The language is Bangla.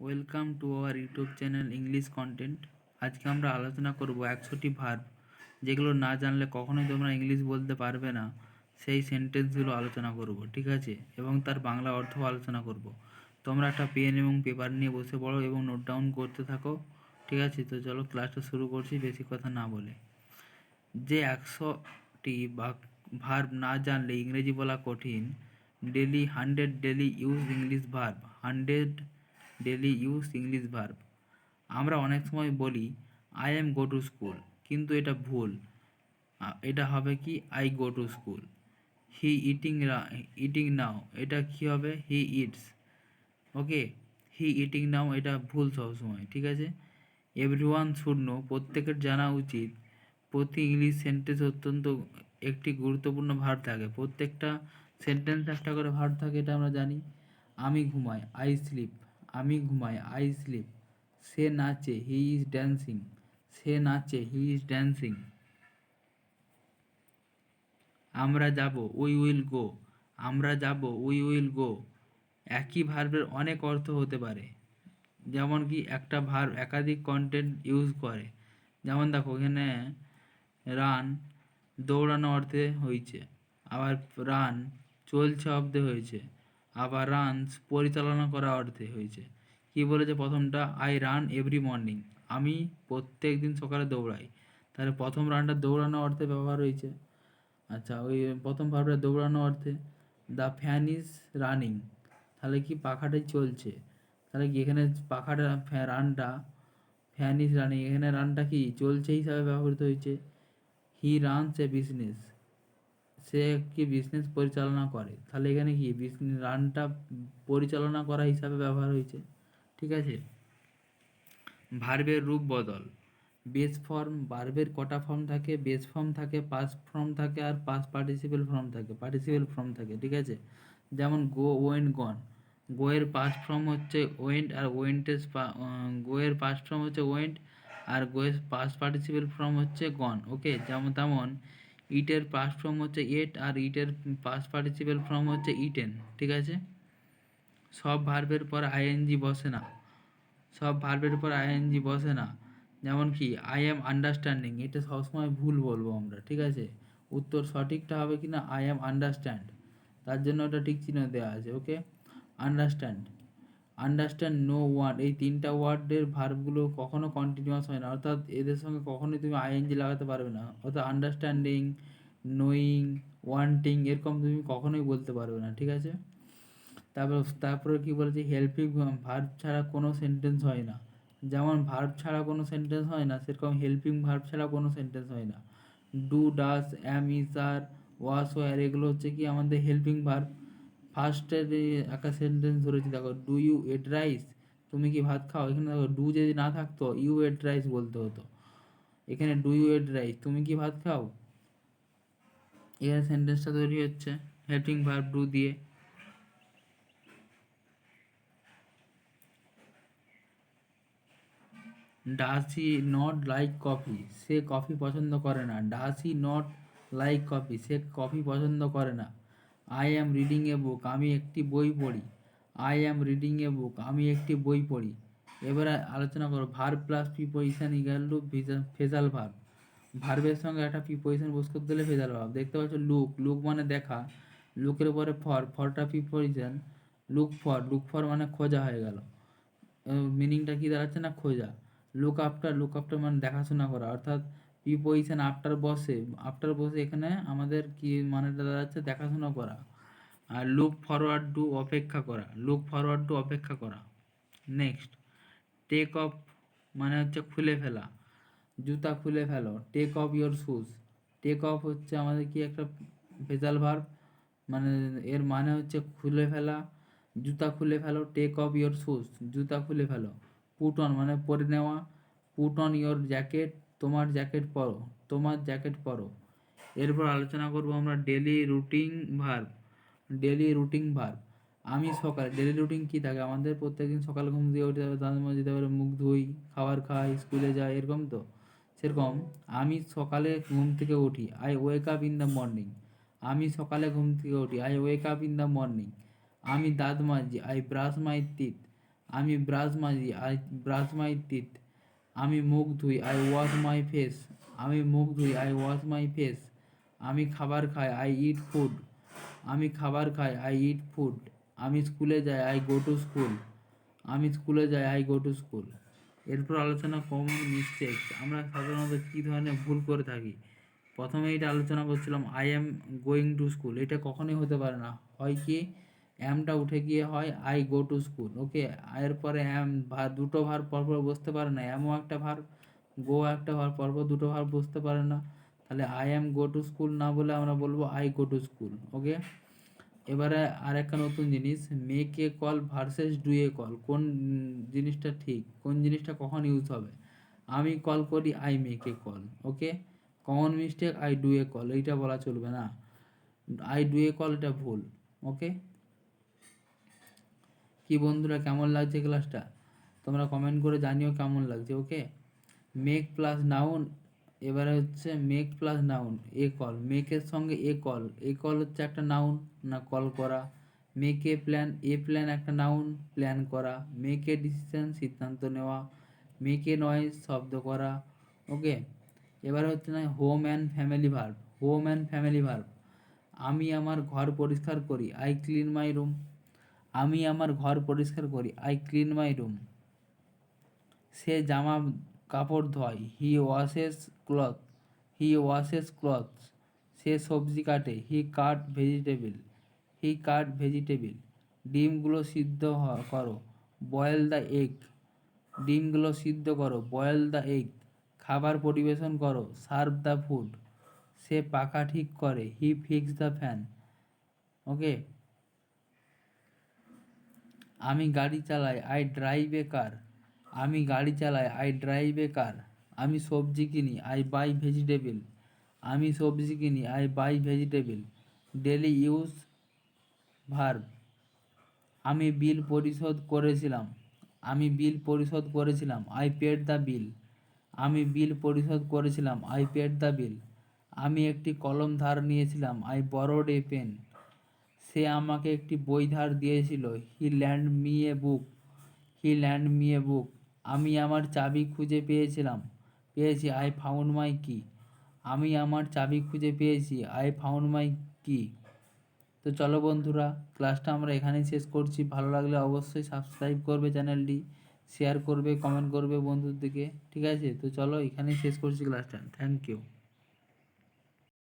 Welcome to our YouTube channel English content আজকে আমরা আলোচনা করব একশোটি ভার্ব যেগুলো না জানলে কখনোই তোমরা ইংলিশ বলতে পারবে না। সেই সেন্টেন্সগুলো আলোচনা করব, ঠিক আছে? এবং তার বাংলা অর্থও আলোচনা করব। তোমরা একটা পেন এবং পেপার নিয়ে বসে পড়ো এবং নোট ডাউন করতে থাকো, ঠিক আছে? তো চলো ক্লাসটা শুরু করছি, বেশি কথা না বলে। যে একশোটি ভার্ব না জানলে ইংরেজি বলা কঠিন daily hundred daily use English verb hundred daily use English verb আমরা অনেক সময় বলি I am go to school কিন্তু এটা ভুল। এটা হবে কি I go to school he eating eating now এটা কি হবে? He it's okay he eating now এটা ভুল সবসময় ঠিক আছে? এভরিওয়ান শুড নো প্রত্যেকের জানা উচিত। প্রতি ইংলিশ সেন্টেন্স অত্যন্ত একটি গুরুত্বপূর্ণ ভার থাকে। প্রত্যেকটা সেন্টেন্স একটা করে ভার থাকে, এটা আমরা জানি। আমি ঘুমাই আই স্লিপ আমি ঘুমাই আই স্লিপ সে নাচে হি ইজ ড্যান্সিং সে নাচে হি ইজ ড্যান্সিং আমরা যাব উই উইল গো আমরা যাব উই উইল গো একই ভার্বের অনেক অর্থ হতে পারে, যেমন কি একটা ভার্ব একাধিক কন্টেন্ট ইউজ করে। যেমন দেখো, এখানে রান দৌড়ানো অর্থে হয়েছে, আবার রান চলছে অব্দে হয়েছে। আবার রানস পরিচালনা করা অর্থে হয়েছে। কি বলেছে প্রথমটা? আই রান এভরি মর্নিং আমি প্রত্যেক দিন সকালে দৌড়াই। তাহলে প্রথম রানটা দৌড়ানো অর্থে ব্যবহার হয়েছে। আচ্ছা ওই প্রথম ভাবটা দৌড়ানো অর্থে দ্য ফ্যান ইজ রানিং তাহলে কি পাখাটাই চলছে? তাহলে কি এখানে পাখাটা রানটা ফ্যান ইজ রানিং এখানে রানটা কি চলছে হিসাবে ব্যবহৃত হয়েছে? হি রানস এ বিজনেস সে কি বিজনেস পরিচালনা করে? তাহলে এখানে কি বিজনেস রানটা পরিচালনা করা হিসাবে ব্যবহার হয়েছে? ঠিক আছে? ভার্বের রূপ বদল। বেস ফর্ম ভার্বের কটা ফর্ম থাকে? বেস ফর্ম থাকে পাস ফর্ম থাকে, আর পাস পার্টিসিপেল ফর্ম থাকে। পার্টিসিপেল ফর্ম থাকে, ঠিক আছে? যেমন গো ওয়েন্ট গন গোয়ের পাস ফর্ম হচ্ছে ওয়েন্ট আর ওয়েন্টের গোয়ের পাস ফর্ম হচ্ছে ওয়েন্ট আর গোয়ের পাস পার্টিসিপেল ফর্ম হচ্ছে গন ওকে যেমন, তেমন ইটের পাস ফর্ম হচ্ছে এট আর ইটের পাস পার্টিসিপেল ফর্ম হচ্ছে ইটেন ঠিক আছে? সব ভার্বের পর আইএনজি বসে না। সব ভার্বের পর আইএনজি বসে না। যেমন কি আই এম আন্ডারস্ট্যান্ডিং এটা সবসময় ভুল বলব আমরা, ঠিক আছে? উত্তর সঠিকটা হবে কি না আই এম আন্ডারস্ট্যান্ড তার জন্য ওটা ঠিক চিহ্ন দেওয়া আছে okay understand understand no word এই তিনটা ওয়ার্ডের ভার্বগুলো কখনো কন্টিনিউয়াস হয় না। অর্থাৎ এদের সঙ্গে কখনোই তুমি আইএনজি লাগাতে পারবে না। অর্থাৎ আন্ডারস্ট্যান্ডিং নোয়িং ওয়ান্টিং এরকম তুমি কখনোই বলতে পারবে না। ঠিক আছে? তারপর, তারপরে কি বলেছে? হেল্পিং ভার্ব ছাড়া কোনো সেন্টেন্স হয় না। যেমন ভার্ব ছাড়া কোনো সেন্টেন্স হয় না, সেরকম হেল্পিং ভার্ব ছাড়া কোনো সেন্টেন্স হয় না। Do does am is are was were এগুলো হচ্ছে কি আমাদের হেল্পিং ভার্ব ফার্স্টের একটা সেন্টেন্স ধরেছি, দেখো ডু ইউ এট রাইস তুমি কি ভাত খাও? এখানে দেখো ডু যদি না থাকতো ইউ এট রাইস বলতে হতো। এখানে ডু ইউ এট রাইস তুমি কি ভাত খাও? এখানে সেন্টেন্সটা তৈরি হচ্ছে হেল্পিং ভার্ব ডু দিয়ে। Does he not like coffee say coffee পছন্দ করে না। Does he not like coffee say coffee পছন্দ করে না। I am reading a book আমি একটি বই পড়ি। I am reading a book আমি একটি বই পড়ি। এবারে আলোচনা করো verb plus preposition equal to phrasal verb ভার্বের সঙ্গে একটা প্রিপোজিশন বস করতে দিলে ফেজাল ভার্ব দেখতে পাচ্ছ লুক লুক মানে দেখা। লুকের পরে for ফরটা preposition look for look for মানে খোঁজা হয়ে গেল। মিনিংটা কি দাঁড়াচ্ছে না, খোঁজা। লুক আফটার লুক আফটার মানে দেখাশোনা করা। অর্থাৎ প্রিপোজিশন আফটার বসে আফটার বসে এখানে আমাদের কি মানেটা দাঁড়াচ্ছে? দেখাশোনা করা। আর লুক ফরওয়ার্ড টু অপেক্ষা করা। লুক ফরওয়ার্ড টু অপেক্ষা করা। নেক্সট টেক অফ মানে হচ্ছে খুলে ফেলা। জুতা খুলে ফেলো। Take off your shoes take off হচ্ছে আমাদের কি একটা ভেজাল ভার্ব মানে এর মানে হচ্ছে খুলে ফেলা। জুতা খুলে ফেলো। টেক অফ ইয়োর শুজ জুতা খুলে ফেলো। পুট অন মানে পরে নেওয়া। পুট অন ইয়োর জ্যাকেট তোমার জ্যাকেট পরো, তোমার জ্যাকেট পরো। এরপর আলোচনা করব আমরা daily routine verb daily routine verb আমি সকালে ডেলি রুটিন কী থাকে? আমাদের প্রত্যেকদিন সকালে ঘুম দিয়ে হবে, দাঁত মাজতে দিতে হবে, মুখ ধুই, খাবার খাই স্কুলে যাই, এরকম তো? সেরকম। আমি সকালে ঘুম থেকে উঠি I wake up in the morning আমি সকালে ঘুম থেকে উঠি I wake up in the morning আমি দাঁত মাজি আই ব্রাশ মাই টিথ আমি ব্রাশ মাজি আই ব্রাশ মাই টিথ আমি মুখ ধুই আই ওয়াশ মাই ফেস আমি মুখ ধুই আই ওয়াশ মাই ফেস আমি খাবার খাই আই ইট ফুড আমি খাবার খাই আই ইট ফুড আমি স্কুলে যাই আই গো টু স্কুল আমি স্কুলে যাই আই গো টু স্কুল এরপর আলোচনা কমন মিস্টেক আমরা সাধারণত কী ধরনের ভুল করে থাকি? প্রথমে এটা আলোচনা করছিলাম I am going to school এটা কখনোই হতে পারে না। হয় কি? অ্যামটা উঠে গিয়ে হয় I go to school okay এরপরে অ্যাম ভার দুটো ভার পরপর বসতে পারে না। অ্যামও একটা ভার গো একটা ভার পরপর দুটো ভার বসতে পারে না। তাহলে I am go to school না বলে আমরা বলব I go to school okay এবারে আর একটা নতুন জিনিস make call versus do a call কোন জিনিসটা ঠিক, কোন জিনিসটা কখন ইউজ হবে? আমি কল করি I make a call okay common mistake I do a call এইটা বলা চলবে না। আই ডু এ কল এটা ভুল ওকে কি বন্ধুরা, কেমন লাগছে ক্লাসটা তোমরা কমেন্ট করে জানিও কেমন লাগছে ওকে মেক প্লাস নাউন এবারে হচ্ছে make plus noun a call মেকের সঙ্গে এ কল এ কল হচ্ছে একটা নাউন না কল করা? Make a plan a plan একটা নাউন প্ল্যান করা। মেক এ ডিসিশন সিদ্ধান্ত নেওয়া। মেক এ নয়েজ শব্দ করা ওকে এবারে হচ্ছে না home and family verb home and family verb আমি আমার ঘর পরিষ্কার করি আই ক্লিন মাই রুম আমি আমার ঘর পরিষ্কার করি। আই ক্লিন মাই রুম সে জামা কাপড় ধোয়। He washes cloth he washes cloth সে সবজি কাটে। হি কাট ভেজিটেবিল হি কাট ভেজিটেবিল ডিমগুলো সিদ্ধ করো। বয়েল দ্য এগ ডিমগুলো সিদ্ধ করো। বয়েল দ্য এগ খাবার পরিবেশন করো। সার্ভ দ্য ফুড সে পাখা ঠিক করে। He fix the fan okay আমি গাড়ি চালাই আই ড্রাইভ এ কার আমি গাড়ি চালাই আই ড্রাইভ এ কার আমি সবজি কিনি আই বাই ভেজিটেবিল আমি সবজি কিনি I buy vegetable daily use verb আমি বিল পরিশোধ করেছিলাম। আমি বিল পরিশোধ করেছিলাম। আই পেড দ্য বিল আমি বিল পরিশোধ করেছিলাম। আই পেড দ্য বিল আমি একটি কলম ধার নিয়েছিলাম। আই বরোড এ পেন সে আমাকে একটি বই ধার দিয়েছিল he lend me a book he lend me a book আমি আমার চাবি খুঁজে পেয়েছিলাম, পেয়েছি আই ফাউন্ড মাই কি আমি আমার চাবি খুঁজে পেয়েছি আই ফাউন্ড মাই কি তো চলো বন্ধুরা, ক্লাসটা আমরা এখানেই শেষ করছি। ভালো লাগলে অবশ্যই সাবস্ক্রাইব করবে চ্যানেলটি শেয়ার করবে কমেন্ট করবে বন্ধুর দিকে, ঠিক আছে? তো চলো এখানেই শেষ করছি ক্লাসটা। Thank you